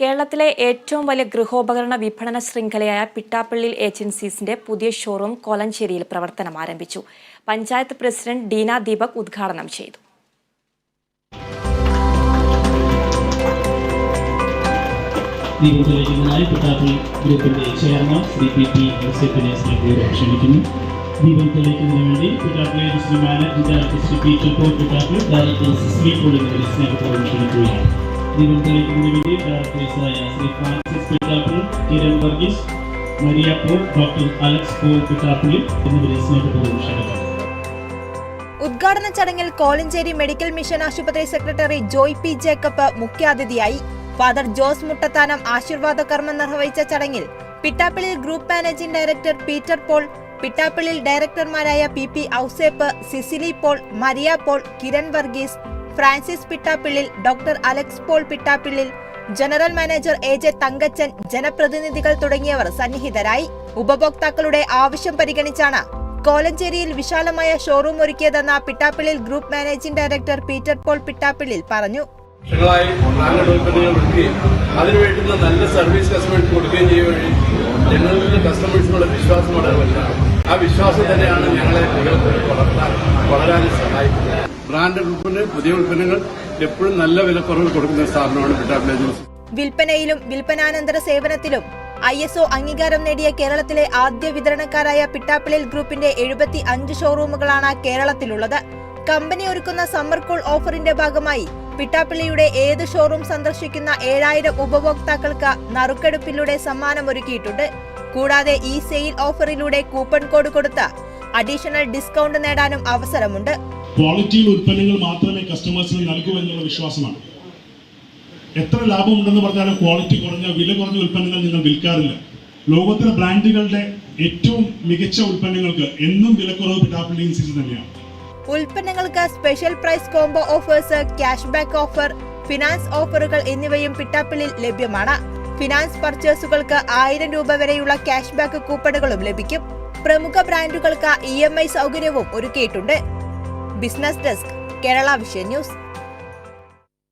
കേരളത്തിലെ ഏറ്റവും വലിയ ഗൃഹോപകരണ വിപണന ശൃംഖലയായ പിട്ടാപ്പള്ളി ഏജൻസീസിന്റെ പുതിയ ഷോറൂം കോലഞ്ചേരിയിൽ പ്രവർത്തനം ആരംഭിച്ചു. പഞ്ചായത്ത് പ്രസിഡന്റ് ഡീന ദീപക് ഉദ്ഘാടനം ചെയ്തു. ദീപം തെളിയിക്കുന്നതിനായി പിട്ടാപ്പള്ളി ഗ്രൂപ്പിന്റെ ചെയർമാൻ ശ്രീ പി പി യൂസഫിനെ സ്നേഹപൂർവം ക്ഷണിക്കുന്നു. ദീപം തെളിയിക്കുന്നതിന് വേണ്ടി Pittappilly manager director Shri P ചൊപ്പോ Pittappilly director Shri Paul സ്നേഹത്തോടെ ക്ഷണിക്കുകയാണ്. ദീപം തെളിയിക്കുന്നതിന് വേണ്ടി ഡയറക്ടേഴ്സായ Shri Francis Pittappilly Kiran Varghese Maria Paul doctor Alex Paul Pittappilly എന്നിവരെ സ്നേഹപൂർവം ക്ഷണിക്കുന്നു. ഉദ്ഘാടന ചടങ്ങിൽ കോലഞ്ചേരി മെഡിക്കൽ മിഷൻ ആശുപത്രി സെക്രട്ടറി ജോയ് പി ജേക്കബ് മുഖ്യാതിഥിയായി. ഫാദർ ജോസ് മുട്ടത്താനം ആശീർവാദ കർമ്മം നിർവഹിച്ച ചടങ്ങിൽ Pittappillil group managing director Peter Paul Pittappillil ഡയറക്ടർമാരായ P P Ouseph Cecily Paul Maria Paul Kiran Varghese Francis Pittappillil doctor Alex Paul Pittappillil general manager A J Thankachan ജനപ്രതിനിധികൾ തുടങ്ങിയവർ സന്നിഹിതരായി. ഉപഭോക്താക്കളുടെ ആവശ്യം പരിഗണിച്ചാണ് കോലഞ്ചേരിയിൽ വിശാലമായ showroom ഒരുക്കിയതെന്ന Pittappillil group managing director Peter Paul Pittappillil പറഞ്ഞു. വേണ്ടുന്ന നല്ല സർവീസ് കസ്റ്റമേഴ്സ് കൊടുക്കുകയും ചെയ്യുക കസ്റ്റമേഴ്സിനുള്ള വിശ്വാസം വളരെ വലുതാണ്. ആ വിശ്വാസം തന്നെയാണ് ഞങ്ങളെ വളർത്താൻ വളരാനും സഹായിക്കുന്നത്. ബ്രാൻഡ് ഉൽപ്പന്ന പുതിയ ഉൽപ്പന്നങ്ങൾ എപ്പോഴും നല്ല വിലക്കുറവ് കൊടുക്കുന്ന സ്ഥാപനമാണ് പിട്ടാപ്പിൾ ഏജൻസി വിൽപ്പനയിലും വിൽപ്പനാനന്തര സേവനത്തിലും ഐ എസ് ഒ അംഗീകാരം നേടിയ കേരളത്തിലെ ആദ്യ വിതരണക്കാരായ പിട്ടാപ്പിളിൽ ഗ്രൂപ്പിന്റെ എഴുപത്തി അഞ്ച് ഷോറൂമുകളാണ് കേരളത്തിലുള്ളത്. കമ്പനി ഒരുക്കുന്ന സമ്മർ കൂൾ ഓഫറിന്റെ ഭാഗമായി പിട്ടാപ്പിള്ളിയുടെ ഏത് ഷോറൂം സന്ദർശിക്കുന്ന ഏഴായിരം ഉപഭോക്താക്കൾക്ക് നറുക്കെടുപ്പിലൂടെ സമ്മാനമൊരുക്കിയിട്ടുണ്ട്. കൂടാതെ ഈ സെയിൽ ഓഫറിലൂടെ കൂപ്പൺ കോഡ് കൊടുത്ത് അഡീഷണൽ ഡിസ്കൗണ്ട് നേടാനും അവസരമുണ്ട്. ക്വാളിറ്റിയുള്ള ഉൽപ്പന്നങ്ങൾ മാത്രമേ കസ്റ്റമേഴ്സിന് നൽകൂ എന്നുള്ള വിശ്വാസമാണ്. എത്ര ലാഭമുണ്ടെന്ന് പറഞ്ഞാലും ക്വാളിറ്റി കുറഞ്ഞ വില കുറഞ്ഞ ഉൽപ്പന്നങ്ങൾ നിങ്ങൾ വിൽക്കാറില്ല. ലോകത്തിലെ ബ്രാൻഡുകളുടെ ഏറ്റവും മികച്ച ഉൽപ്പന്നങ്ങൾക്ക് എന്നും വിലക്കുറവ് ഇൻസ്റ്റിറ്റ്യൂട്ട് തന്നെയാണ്. ഉൽപ്പന്നങ്ങൾക്ക് special price combo offers cash back offer finance ഓഫറുകൾ എന്നിവയും പിട്ടാപ്പിളിൽ ലഭ്യമാണ്. ഫിനാൻസ് പർച്ചേസുകൾക്ക് ആയിരം രൂപ വരെയുള്ള ക്യാഷ് ബാക്ക് കൂപ്പണുകളും ലഭിക്കും. പ്രമുഖ ബ്രാൻഡുകൾക്ക് ഇ എം ഐ സൗകര്യവും ഒരുക്കിയിട്ടുണ്ട്. Business desk Kerala vision news